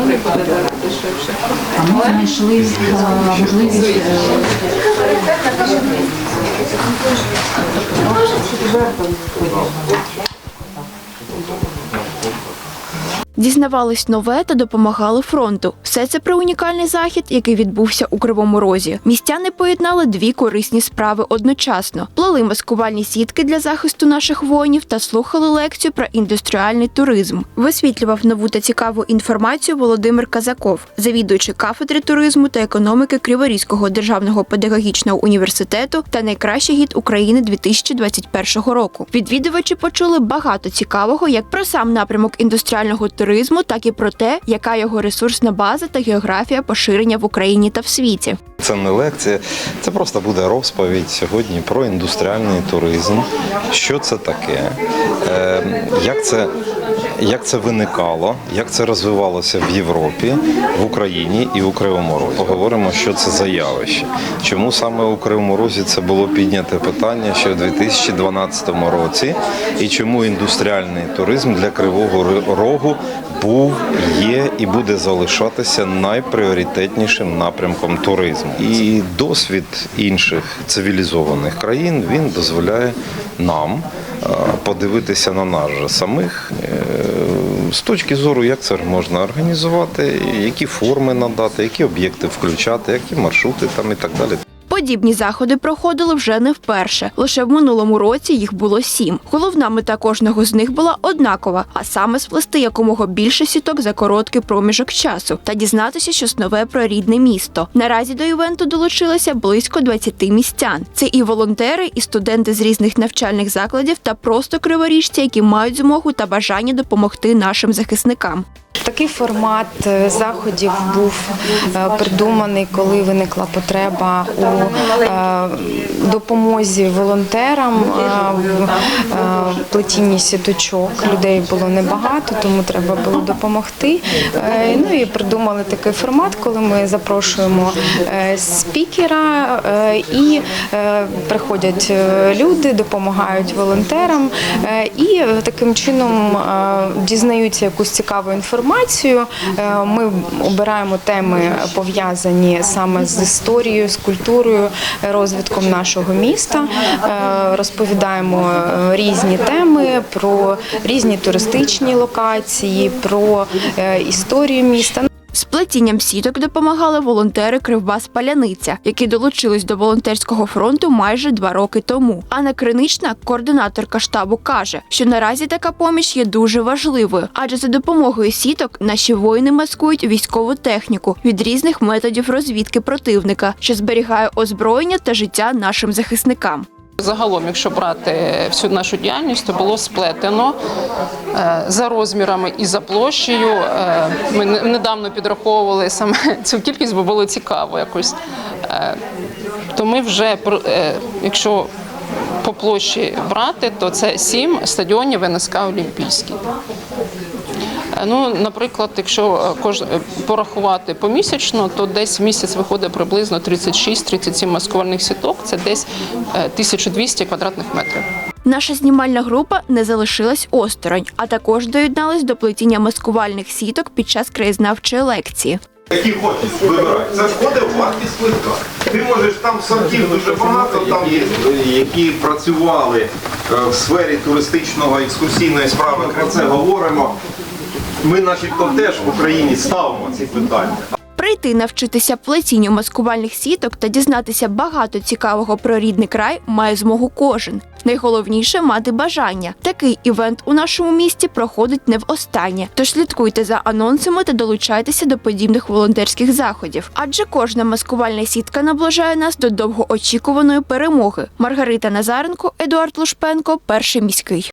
наприклад, дешевше. А ми знайшли е, можливість е, Дізнавались нове та допомагали фронту. Все це про унікальний захід, який відбувся у Кривому Розі. Містяни поєднали дві корисні справи одночасно: плели маскувальні сітки для захисту наших воїнів та слухали лекцію про індустріальний туризм. Висвітлював нову та цікаву інформацію Володимир Казаков, завідуючий кафедри туризму та економіки Криворізького державного педагогічного університету та найкращий гід України 2021 року. Відвідувачі почули багато цікавого як про сам напрямок індустріального туризму, так і про те, яка його ресурсна база та географія поширення в Україні та в світі. Це не лекція, це просто буде розповідь сьогодні про індустріальний туризм. Що це таке, е, як це, як це виникало, як це розвивалося в Європі, в Україні і у Кривому Розі. Поговоримо, що це за явище. Чому саме у Кривому Розі це було підняте питання ще в 2012 році, і чому індустріальний туризм для Кривого Рогу був, є і буде залишатися найпріоритетнішим напрямком туризму. І досвід інших цивілізованих країн він дозволяє нам подивитися на нас самих е, з точки зору, як це можна організувати, які форми надати, які об'єкти включати, які маршрути там і так далі. Подібні заходи проходили вже не вперше. Лише в минулому році їх було сім. Головна мета кожного з них була однакова, а саме сплести якомога більше сіток за короткий проміжок часу та дізнатися щось нове про рідне місто. Наразі до івенту долучилося близько 20 містян. Це і волонтери, і студенти з різних навчальних закладів, та просто криворіжці, які мають змогу та бажання допомогти нашим захисникам. Такий формат е, заходів був е, придуманий, коли виникла потреба у 嗯。Допомозі волонтерам е, в плетінні сіточок. Людей було небагато, тому треба було допомогти. Е, Ну і придумали такий формат, коли ми запрошуємо е, спікера е, і приходять люди, допомагають волонтерам і таким чином дізнаються якусь цікаву інформацію. Ми обираємо теми пов'язані саме з історією, з культурою, розвитком нашого міста. Е, Розповідаємо е, різні теми про різні туристичні локації, про е, історію міста. Плетінням сіток допомагали волонтери Кривбас Паляниця, які долучились до волонтерського фронту майже два роки тому. Анна Кринична, координаторка штабу, каже, що наразі така поміч є дуже важливою, адже за допомогою сіток наші воїни маскують військову техніку від різних методів розвідки противника, що зберігає озброєння та життя нашим захисникам. Загалом, якщо брати всю нашу діяльність, то було сплетено е, за розмірами і за площею. Е, Ми недавно підраховували саме цю кількість, бо було цікаво якось. Е, То ми вже, якщо по площі брати, то це сім стадіонів НСК Олімпійський. Е, Ну, наприклад, якщо е, кож... е, порахувати помісячно, то десь в місяць виходить приблизно 36-37 маскувальних сіток. Це десь е, 1200 квадратних метрів. Наша знімальна група не залишилась осторонь, а також доєдналась до плетіння маскувальних сіток під час краєзнавчої лекції. Які хочеш, вибирай. Це входить в вартість квитка. Ти можеш там сортів дуже багато, там є, які працювали е, в сфері туристичного екскурсійної справи. Про це говоримо. Ми, начебто, теж в Україні ставимо ці питання. Прийти навчитися плетінню маскувальних сіток та дізнатися багато цікавого про рідний край має змогу кожен. Найголовніше мати бажання. Такий івент у нашому місті проходить не в останнє. Тож слідкуйте за анонсами та долучайтеся до подібних волонтерських заходів. Адже кожна маскувальна сітка наближає нас до довгоочікуваної перемоги. Маргарита Назаренко, Едуард Лушпенко, перший міський.